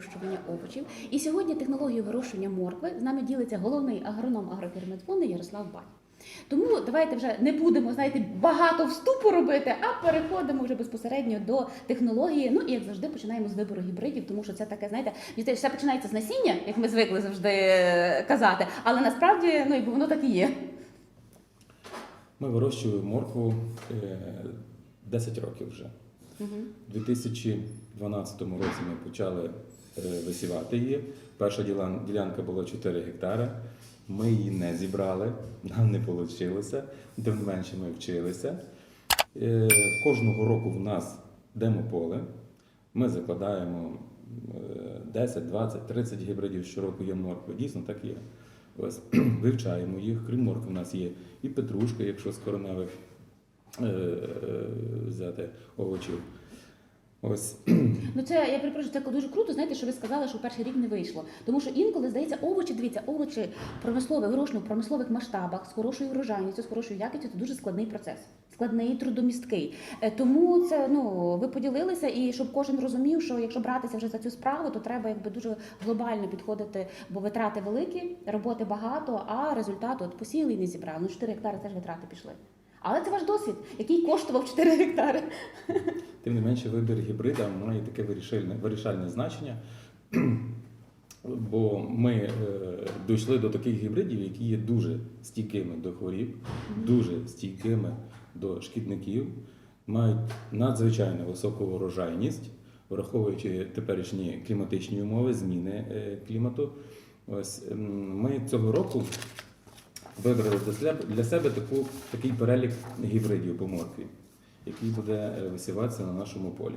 вирощування овочів. І сьогодні технологією вирощування моркви з нами ділиться головний агроном агрофірмецфонду Ярослав Бань. Тому давайте вже не будемо знаєте, багато вступу робити, а переходимо вже безпосередньо до технології. Ну і як завжди починаємо з вибору гібридів, тому що це таке, знаєте, все починається з насіння, як ми звикли завжди е, казати. Але насправді ну воно так і є. Ми вирощуємо моркву е, 10 років вже. Угу. У 2012 році ми почали е, висівати її. Перша ділянка була 4 гектари. Ми її не зібрали, нам не вийшло. Тим не менше ми вчилися. Е, Кожного року в нас демополе. Ми закладаємо е, 10, 20, 30 гібридів щороку є моркви. Дійсно так є. Ось вивчаємо їх. Крім моркви, у нас є і петрушка, якщо з кореневих е, е, взяти овочів. Ось Ну це я перепрошую, це дуже круто. Знаєте, що ви сказали, що перший рік не вийшло. Тому що інколи здається, овочі, дивіться, овочі промислове вирощування в промислових масштабах з хорошою врожайністю, з хорошою якістю це дуже складний процес. Складний, трудомісткий. Е, Тому це ну ви поділилися, і щоб кожен розумів, що якщо братися вже за цю справу, то треба якби дуже глобально підходити, бо витрати великі, роботи багато, а результату от посіяли і не зібрали. Ну 4 гектари теж витрати пішли. Але це ваш досвід, який коштував 4 гектари. Тим не менше, вибір гібрида має таке вирішальне, вирішальне значення, бо ми е, дійшли до таких гібридів, які є дуже стійкими до хворіб, дуже стійкими до шкідників, мають надзвичайно високу урожайність, враховуючи теперішні кліматичні умови, зміни е, клімату. Ось ми цього року вибрали для себе, таку, такий перелік гібридів по моркві який буде е, висіватися на нашому полі.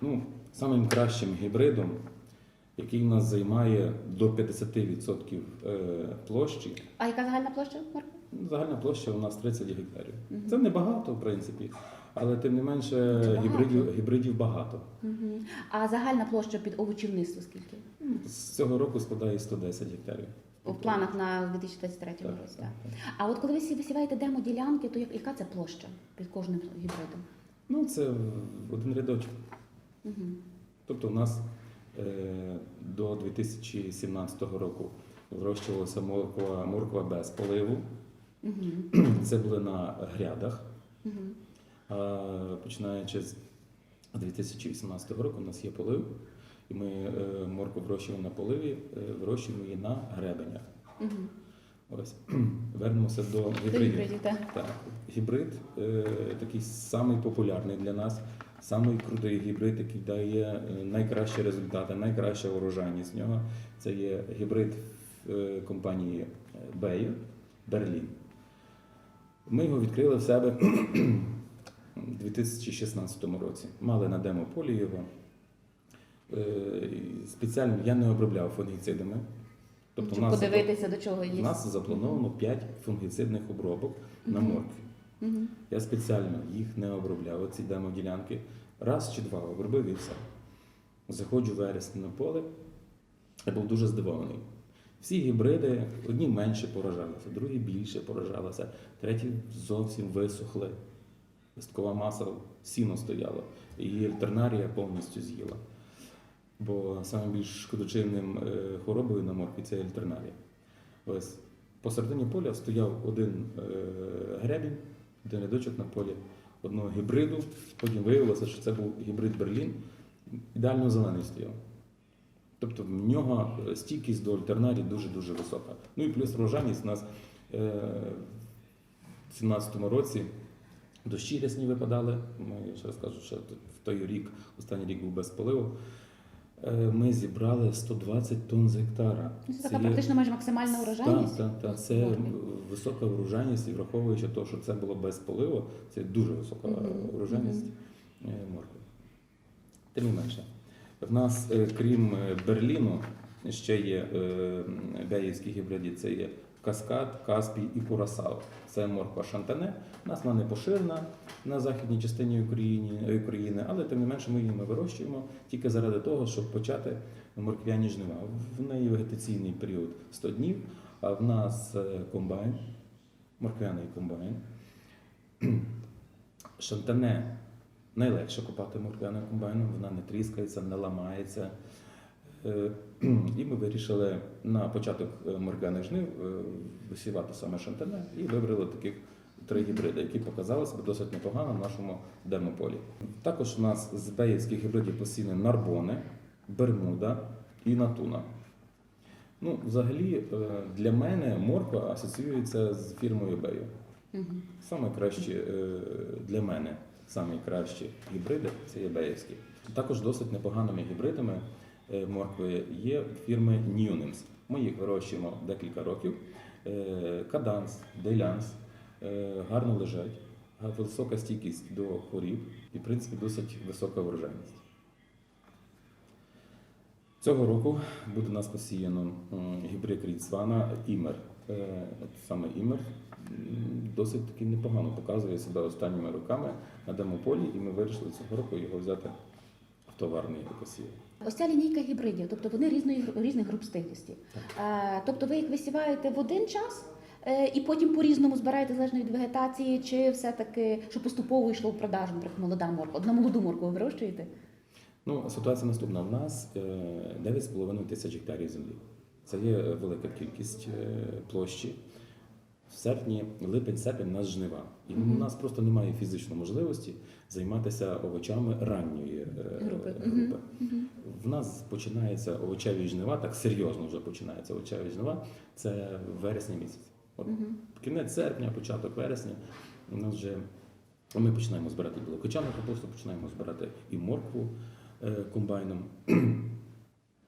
ну, самим кращим гібридом, який в нас займає до 50% е, площі, А яка загальна площа моркви? ну, загальна площа у нас 30 гектарів. Мгм. Це небагато, в принципі, але тим не менше багато. гібридів, гібридів багато. Угу. А загальна площа під овочівництво скільки? З цього року складає 110 гектарів. У планах на 2023 році. так, Так. А от коли ви висіваєте демо-ділянки, то яка це площа під кожним гібридом? Ну, це один рядочок. Угу. Тобто у нас е, до 2017 року вирощувалася морква, морква без поливу. Угу. Це були на грядах. Угу. А починаючи з 2018 року у нас є полив, ми е, моркву вирощуємо на поливі, е, вирощуємо її на гребенях. Угу. Ось вернемося до До гібридів. гібридів, так. Так, гібрид е, такий самий популярний для нас, самий крутий гібрид, який дає найкращі результати, найкраща урожайність з нього. Це є гібрид компанії Bayer Берлін. Ми його відкрили в себе у 2016 році. Мали на демо-полі його. Е, Спеціально я не обробляв фунгіцидами. Тобто, Щоб подивитися, до чого у нас заплановано 5 фунгіцидних обробок на моркві. Угу. Я спеціально їх не обробляв, оці демо-ділянки. Раз чи два обробив і все. Заходжу в вересні на поле, я був дуже здивований. Всі гібриди, одні менше поражалися, другі більше поражалися, треті зовсім висохли. Листкова маса сіно стояла, і її альтернарія повністю з'їла. Бо найбільш шкодочинним е, хворобою на моркві це альтернарія. Ось посередині поля стояв один е, гребінь, один рядочок на полі одного гібриду. Потім виявилося, що це був гібрид Берлін. Ідеально зелений стояв. Тобто в нього стійкість до альтернарії дуже-дуже висока. Ну і плюс врожайність у нас е, в 2017 році дощі рясні випадали. Ми ще раз кажу, що в той рік, останній рік був без поливу. Е, Ми зібрали 120 тонн з гектара. Це, Це така є- практично майже максимальна урожайність. так, так, так. Це Моркви. висока врожайність, і враховуючи те, що це було без поливу, це дуже висока Мгм, врожайність е, моркви. Тим не менше, в нас, е, крім Берліну, ще є беївські гібриди, це є Каскад, Каспій і Курасао. Це морква Шантане. У нас вона не поширена на західній частині України, України, але тим не менше ми її ми вирощуємо тільки заради того, щоб почати морквяні жнива. В неї вегетаційний період 100 днів, а в нас е, комбайн, морквяний комбайн. Шантане Найлегше копати морквяним комбайном, вона не тріскається, не ламається. Е, І ми вирішили на початок е, морквяних жнив е, висівати саме шантане і вибрали таких три гібриди, які показали себе досить непогано в нашому демополі. Також у нас з беївських гібридів посіяні нарбони, бермуда і натуна. Ну, взагалі, для мене морква асоціюється з фірмою Бею. Саме кращі для мене, самі кращі гібриди це є беївські. Також досить непоганими гібридами моркви є фірми Newnims. Ми їх вирощуємо декілька років. Е, Каданс, Делянс е, гарно лежать, висока стійкість до хворіб і, в принципі, досить висока врожайність. Цього року буде у нас посіяно гібрид Рідсвана Імер. Е, Саме Імер досить таки непогано показує себе останніми роками на демополі, і ми вирішили цього року його взяти товарний посів. Ось ця лінійка гібридів, тобто вони різної різних груп стиглості. Е, тобто ви їх висіваєте в один час е, і потім по-різному збираєте залежно від вегетації, чи все-таки що поступово йшло в продажу, наприклад, молода морква. Одна молоду моркву ви вирощуєте? Ну, ситуація наступна. У нас е, 9,5 тисяч гектарів землі. Це є велика кількість е, площі. В серпні, липень-серпень у нас жнива. І Мгм. у нас просто немає фізичної можливості займатися овочами ранньої е, Групи. групи. Мгм. В нас починається овочеві жнива, так серйозно вже починається овочеві жнива. Це вересня місяць. От Мгм. кінець серпня, початок вересня. У нас вже ми починаємо збирати білокочану капусту, починаємо збирати і моркву е, комбайном.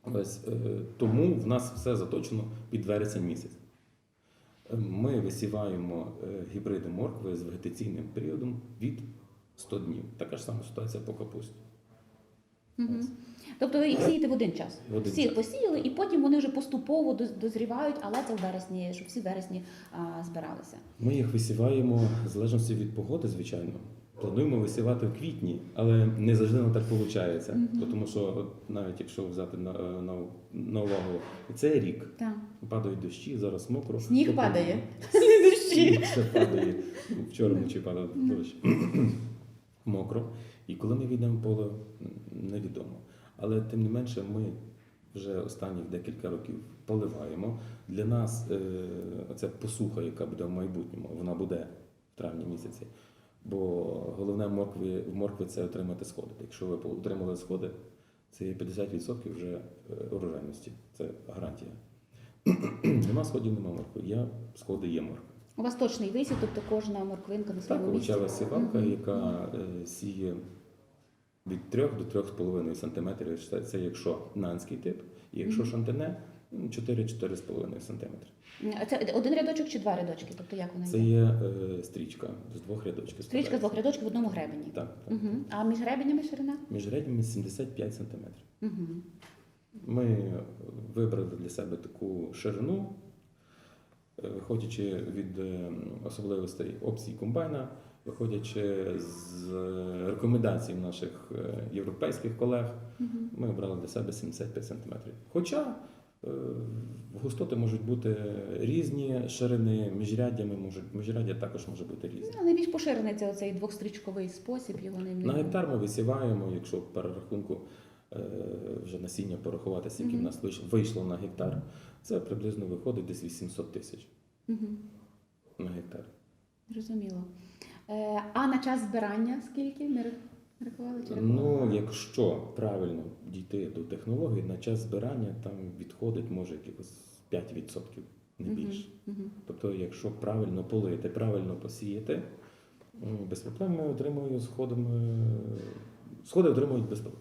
Ось е, тому в нас все заточено під вересень місяць. Ми висіваємо е, гібриди моркви з вегетаційним періодом від 100 днів. Така ж сама ситуація по капусті. Угу. Тобто ви їх сієте в один час. В один всі час. посіяли, і потім вони вже поступово доз- дозрівають, але це в вересні, щоб всі в вересні а, збиралися. Ми їх висіваємо в залежності від погоди, звичайно. Плануємо висівати в квітні, але не завжди воно так виходить. Мгм. Тому що от навіть якщо взяти на, на, на увагу цей рік, Так. падають дощі, зараз мокро. Сніг Тобто, падає. Сніг ще падає. Вчора вночі падав дощ. Мокро. І коли ми війдемо поле, невідомо. Але тим не менше, ми вже останніх декілька років поливаємо. Для нас е, оця посуха, яка буде в майбутньому, вона буде в травні місяці. Бо головне в моркві, в моркві це отримати сходи. Якщо ви отримали сходи, це є 50% вже е, урожайності. Це гарантія. Нема сходів, нема моркви. Я сходи є морква. У вас точний висів, тобто кожна морквинка на Так, своєму місці. овочева сівалка, Мгм. яка е, сіє від 3 до 3,5 см. Це, якщо нанський тип, і якщо шантене, м, 4-4,5 см. А Це один рядочок чи два рядочки? Тобто як вона Це є е, стрічка з двох рядочків. Стрічка з двох рядочків в одному гребені. Так, так. Угу. А між гребенями ширина? Між рядями 75 см. Угу. Ми вибрали для себе таку ширину, е, виходячи від е, особливостей опцій комбайна, виходячи з рекомендацій наших е, європейських колег, Угу. ми обрали для себе 75 см. Хоча густоти можуть бути різні, ширини міжряддями можуть, міжряддя також може бути різні. Ну, найбільш поширений це оцей двохстрічковий спосіб, його ним На гектар ми висіваємо, якщо в перерахунку е, вже насіння порахувати, скільки в нас вийшло, на гектар, це приблизно виходить десь 800 тисяч Угу. на гектар. Зрозуміло. Е, а на час збирання скільки? Не рахували чи рахували? Ну, якщо правильно дійти до технології, на час збирання там відходить може якихось 5%, не більше. мгм. Тобто, якщо правильно полити, правильно посіяти, без проблем ми отримуємо сходом. е, Сходи отримують без проблем.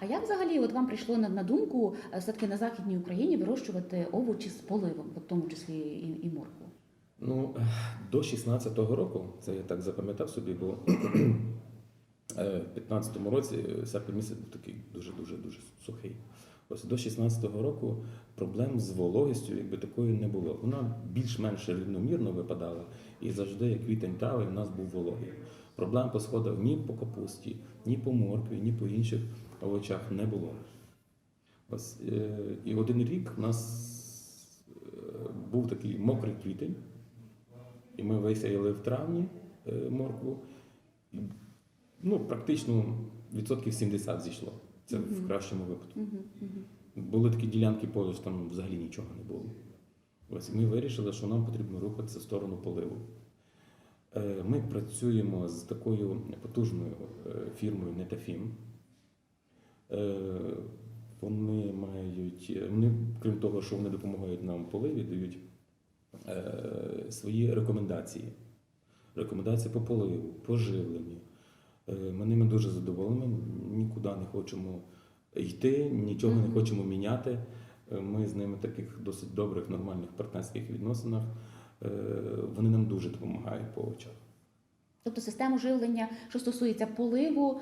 А як взагалі от вам прийшло на, на думку е, все-таки на Західній Україні вирощувати овочі з поливом, в тому числі і, і моркву? Ну, до 16-го року, це я так запам'ятав собі, бо е, в 15-му році е, серпень місяць був такий дуже-дуже дуже сухий. Ось до 16-го року проблем з вологістю якби такої не було. Вона більш-менш рівномірно випадала, і завжди як квітень травень у нас був вологий. Проблем по сходах ні по капусті, ні по моркві, ні по інших овочах не було. Ось, е, і один рік у нас е, був такий мокрий квітень, і ми висіяли в травні е, моркву. Ну, практично відсотків 70 зійшло. Це в кращому випадку. Мгм. Були такі ділянки поруч, там взагалі нічого не було. Ось ми вирішили, що нам потрібно рухатися в сторону поливу. Е, Ми працюємо з такою потужною е, фірмою Нетафім. Вони мають, вони, крім того, що вони допомагають нам в поливі, дають е, свої рекомендації. Рекомендації по поливу, по живленню. Е, Ми ними дуже задоволені, нікуди не хочемо йти, нічого не хочемо міняти. Е, Ми з ними в таких досить добрих, нормальних партнерських відносинах. Е, Вони нам дуже допомагають по очах. Тобто систему живлення, що стосується поливу,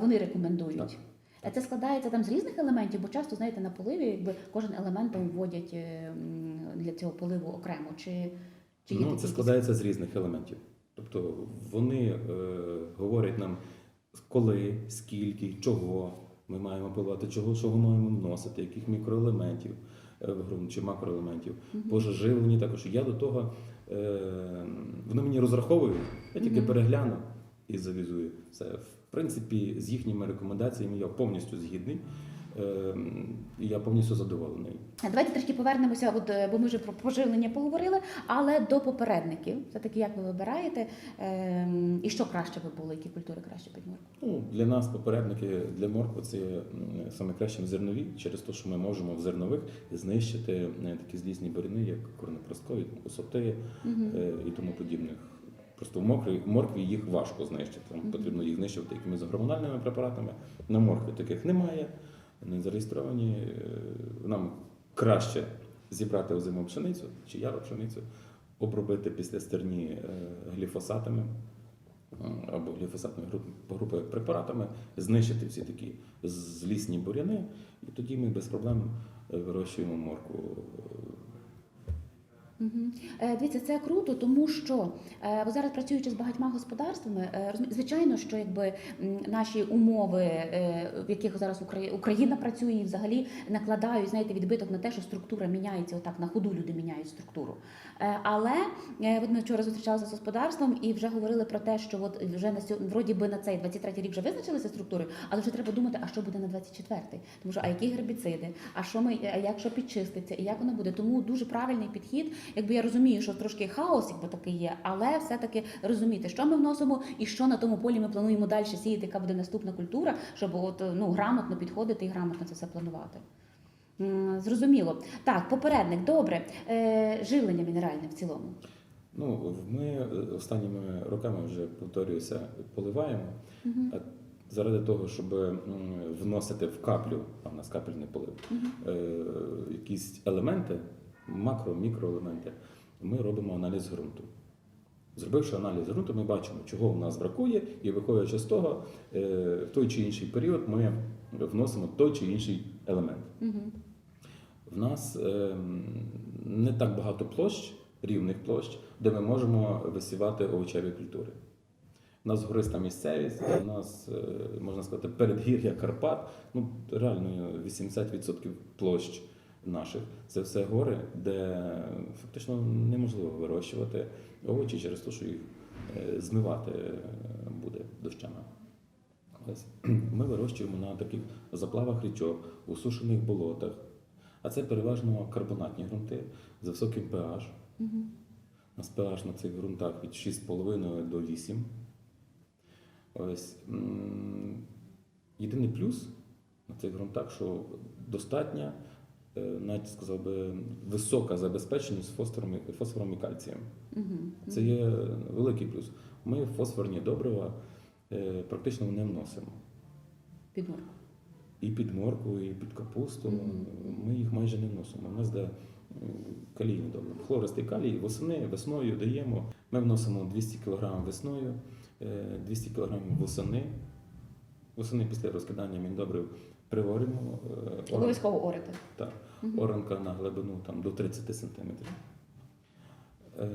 вони рекомендують. Так. Це складається там з різних елементів, бо часто, знаєте, на поливі якби кожен елемент там вводять е, для цього поливу окремо. Чи, чи є ну, це складається з різних елементів. Тобто вони е, говорять нам, коли, скільки, чого ми маємо поливати, чого, чого маємо вносити, яких мікроелементів е, в ґрунт чи макроелементів. Мгм. По живленні також. Я до того е, вони мені розраховують, я тільки Мгм. перегляну і завізую. Все. В принципі, з їхніми рекомендаціями я повністю згідний. Е, і я повністю задоволений. Давайте трішки повернемося, от, е, бо ми вже про поживлення поговорили, але до попередників. Все-таки як ви вибираєте ем, і що краще би було, які культури краще під моркву? Ну, для нас попередники для моркви це саме краще зернові, через те, що ми можемо в зернових знищити е, такі злісні буряни, як корнепроскові, осоти Мгм. е, і тому подібних. Просто в моркві їх важко знищити. Там потрібно їх знищувати якимись гормональними препаратами. На моркві таких немає, не зареєстровані. Е, Нам краще зібрати озиму пшеницю чи яру пшеницю, обробити після стерні е, гліфосатами е, або гліфосатною гру- групою препаратами, знищити всі такі злісні буряни, і тоді ми без проблем вирощуємо моркву. Е, Дивіться, це круто, тому що е, бо зараз працюючи з багатьма господарствами, е, звичайно, що якби наші умови, е, в яких зараз Украї- Україна працює, і взагалі накладають знаєте, відбиток на те, що структура міняється. Отак на ходу люди міняють структуру. Е, Але е, от ми вчора зустрічалися з господарством і вже говорили про те, що от вже на сьо- вроді би на цей 23 рік вже визначилися структури, але вже треба думати, а що буде на 24-й. Тому що а які гербіциди, а що ми, а як що підчиститься, і як воно буде. Тому дуже правильний підхід. Якби я розумію, що трошки хаос, якби такий є, але все-таки розуміти, що ми вносимо і що на тому полі ми плануємо далі сіяти, яка буде наступна культура, щоб от ну грамотно підходити і грамотно це все планувати. Зрозуміло. Так, попередник, добре. Е, живлення мінеральне в цілому. Ну, ми е, останніми роками вже повторююся, поливаємо. А заради того, щоб вносити в каплю, а в нас капельний полив, Мгм. е, якісь елементи, макро, мікроелементи, ми робимо аналіз ґрунту. Зробивши аналіз ґрунту, ми бачимо, чого в нас бракує, і виходячи з того, е, в той чи інший період ми вносимо той чи інший елемент. Мгм. В нас е, не так багато площ, рівних площ, де ми можемо висівати овочеві культури. У нас гориста місцевість, у нас, е, можна сказати, передгір'я Карпат, ну реально 80% площ наших це все гори, де фактично неможливо вирощувати овочі через те, що їх е, змивати е, буде дощами. Ми вирощуємо на таких заплавах річок, усушених болотах. А це переважно карбонатні ґрунти з високим pH. У нас pH на цих ґрунтах від 6,5 до 8. Ось. Єдиний плюс на цих ґрунтах, що достатня, навіть сказав би, висока забезпеченість фосфором, і- фосфором і кальцієм. Мгм. Це є великий плюс. Ми фосфорні добрива е, практично не вносимо. Під моркву. І під моркву, і під капусту. Мгм. Ми їх майже не вносимо. У нас де калійні добре. Хлористий калій восени, весною даємо. Ми вносимо 200 кг весною, е, 200 кг восени. Восени після розкидання міндобрив приваримо. е, Обов'язково орити. Так, Мгм. оранка на глибину там, до 30 см. Е,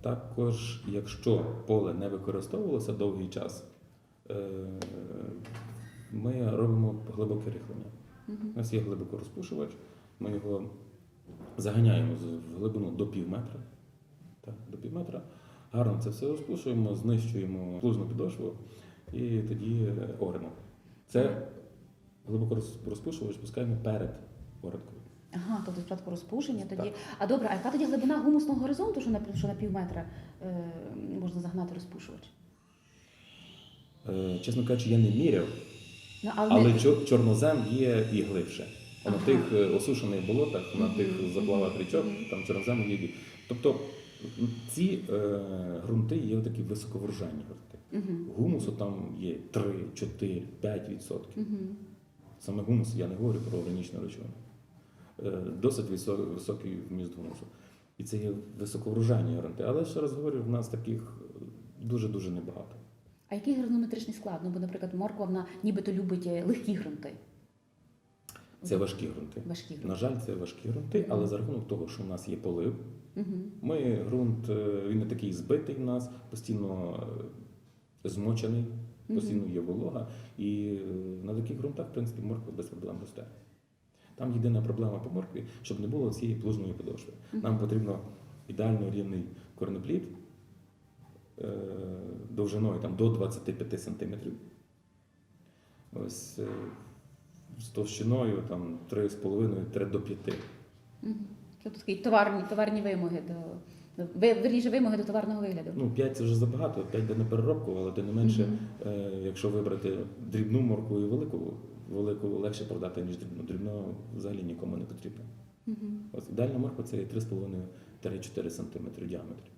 також, якщо поле не використовувалося довгий час, е, ми робимо глибоке рихлення. Мгм. У нас є глибокорозпушувач, ми його заганяємо в глибину до пів метра. Так, до пів метра. Гарно це все розпушуємо, знищуємо плужну підошву і тоді е, оремо. Це глибоко роз- розпушувач пускаємо перед оранкою. Ага, тобто спочатку розпушення, тоді. Так. А добре, а яка тоді глибина гумусного горизонту, що на що на пів метра е, можна загнати розпушувач? Е, Чесно кажучи, я не міряв, Ну, але, але не- чор- чорнозем є і глибше. А на тих е, осушених болотах, на тих заплавах річок, там чорнозем є. Тобто ці е, ґрунти є такі високоврожайні ґрунти. Гумусу там є 3, 4, 5 відсотків. Саме гумус, я не говорю про органічну речовину. Е, Досить висо- високий вміст гумусу. І це є високоврожайні ґрунти. Але ще раз говорю, в нас таких дуже-дуже небагато. А який гранолометричний склад? Ну, бо, наприклад, морква вона нібито любить е, легкі ґрунти. Це важкі ґрунти. Важкі На жаль, це важкі ґрунти, але за рахунок того, що в нас є полив, Угу. ми ґрунт, е, він не такий збитий в нас, постійно змочений, постійно є волога. І е, на таких ґрунтах, в принципі, морква без проблем росте. Там єдина проблема по моркві, щоб не було цієї плужної подошви. Нам потрібно ідеально рівний корноплід е, довжиною там, до 25 см. Ось е, з товщиною там 3,5-3 до 5. Угу. Тобто такі товарні, товарні вимоги до- ви- вірніше вимоги до товарного вигляду. Ну, 5 це вже забагато, 5 йде на переробку, але тим не менше, Мгм. е, якщо вибрати дрібну морку і велику, велику легше продати, ніж дрібну. Дрібну взагалі нікому не потрібно. Угу. Ось ідеальна морква це є 3,5-4 см в діаметрі.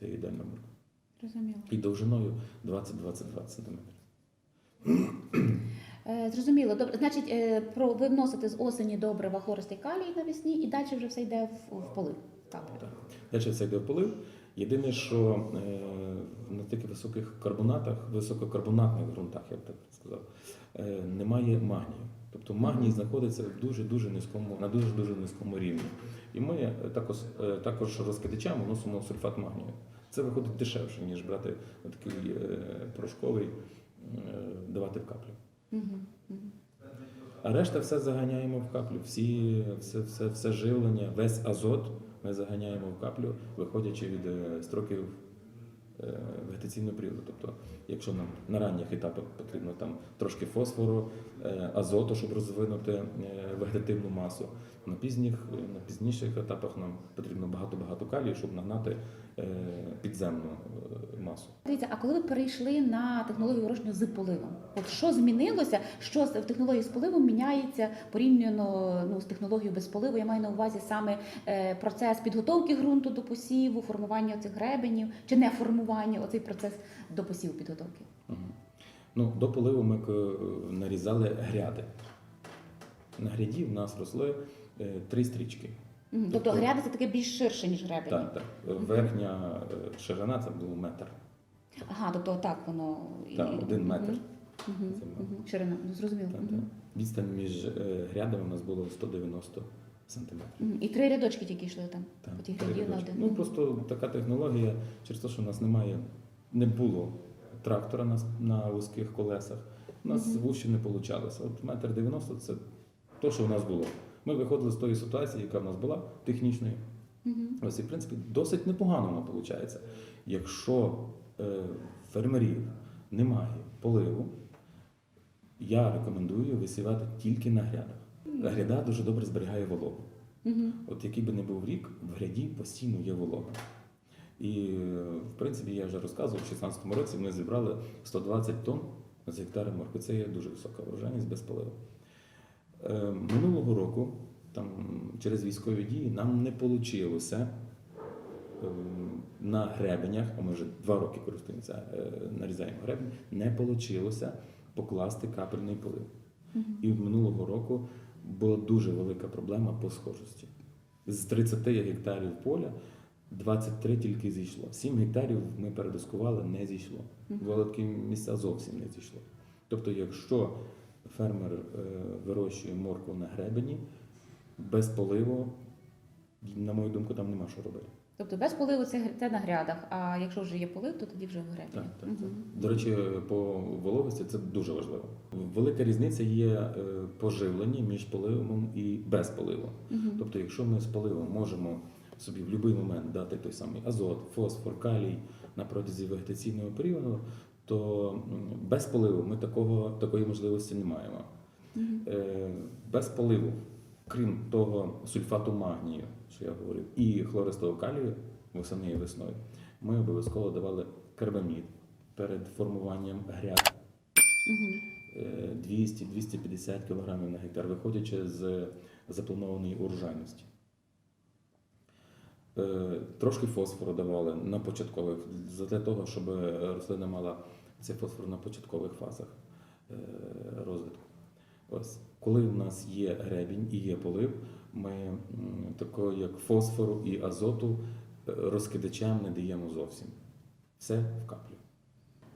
Це ідеальна морква. Зрозуміло. І довжиною 20-22 см. Е, зрозуміло. Добре, значить, е, про ви вносите з осені добрива хлористий калій навесні, і далі вже все йде в, в полив. Так. Так. Далі все йде в полив. Єдине, що е, на таких високих карбонатах, висококарбонатних ґрунтах, я б так сказав, е, немає магнію. Тобто магній знаходиться в дуже-дуже низькому, на дуже-дуже низькому рівні. І ми також, е, також розкидачами вносимо сульфат магнію. Це виходить дешевше, ніж брати такий порошковий, давати в каплю. Угу. Угу. А решта все заганяємо в каплю. Всі, все, все, все живлення, весь азот ми заганяємо в каплю, виходячи від е, строків е, вегетаційного періоду. Тобто, якщо нам на ранніх етапах потрібно там трошки фосфору, е, азоту, щоб розвинути вегетативну масу, на пізніх, на пізніших етапах нам потрібно багато-багато калію, щоб нагнати підземну масу. Дивіться, а коли ви перейшли на технологію вирощення з поливом? От що змінилося? Що в технології з поливом міняється порівняно ну, з технологією без поливу? Я маю на увазі саме е, процес підготовки ґрунту до посіву, формування цих гребенів чи не формування, оцей процес до посіву підготовки. Мгм. Ну, до поливу ми е, нарізали гряди. На гряді в нас росли е, три стрічки. Тобто Тобто- гряди це таке більш ширше, ніж гребені. Так, так. Верхня е, ширина це був метр. Ага, тобто так воно. Так, один метр. Ширина, ну, зрозуміло. Відстань між е, грядами у нас було 190 сантиметрів. І три рядочки тільки йшли там. Так, По тих три на рядочки. один. Ну просто така технологія, через те, що у нас немає, не було трактора на, на вузьких колесах. У нас вужче не вийшло. От метр 90 це те, що у нас було. Ми виходили з тої ситуації, яка в нас була технічної. Мгм. Ось і в принципі досить непогано воно виходить. Якщо е, фермерів немає поливу, я рекомендую висівати тільки на грядах. Гряда дуже добре зберігає вологу. Мгм. От який би не був рік, в гряді постійно є волога. І в принципі я вже розказував, в 2016 році ми зібрали 120 тонн з гектара моркви. Це є дуже висока врожайність без поливу. Е, Минулого року, там, через військові дії, нам не вийшло на гребенях, а ми вже два роки користуємося, е, нарізаємо гребень, не вийшло покласти капельний полив. І минулого року була дуже велика проблема по схожості. З 30 гектарів поля 23 тільки зійшло. 7 гектарів ми передискували, не зійшло. Мгм. Великі місця зовсім не зійшло. Тобто, якщо фермер е, вирощує моркву на гребені, без поливу, на мою думку, там нема що робити. Тобто без поливу це, це на грядах, а якщо вже є полив, то тоді вже в гребені. Так, так, Мгм. так. До речі, по вологості це дуже важливо. Велика різниця є е, по живленні між поливом і без поливу. Мгм. Тобто, якщо ми з поливом можемо собі в будь-який момент дати той самий азот, фосфор, калій на протязі вегетаційного періоду, то без поливу ми такого, такої можливості не маємо. Е, Без поливу, крім того сульфату магнію, що я говорив, і хлористого калію восени і весною, ми обов'язково давали карбамід перед формуванням гряд. Мгм. Е, 200-250 кг на гектар, виходячи з запланованої урожайності. Е, Трошки фосфору давали на початкових, для того, щоб рослина мала цей фосфор на початкових фазах е, розвитку. Ось. Коли в нас є гребінь і є полив, ми такого як фосфору і азоту розкидачем розкидачам не даємо зовсім. Все в каплю.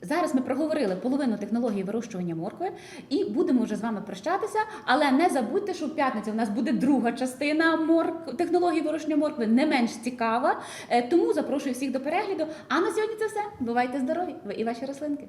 Зараз ми проговорили половину технології вирощування моркви і будемо вже з вами прощатися. Але не забудьте, що в п'ятницю у нас буде друга частина морк... технології вирощування моркви, не менш цікава. Е, Тому запрошую всіх до перегляду. А на сьогодні це все. Бувайте здорові! Ви і ваші рослинки.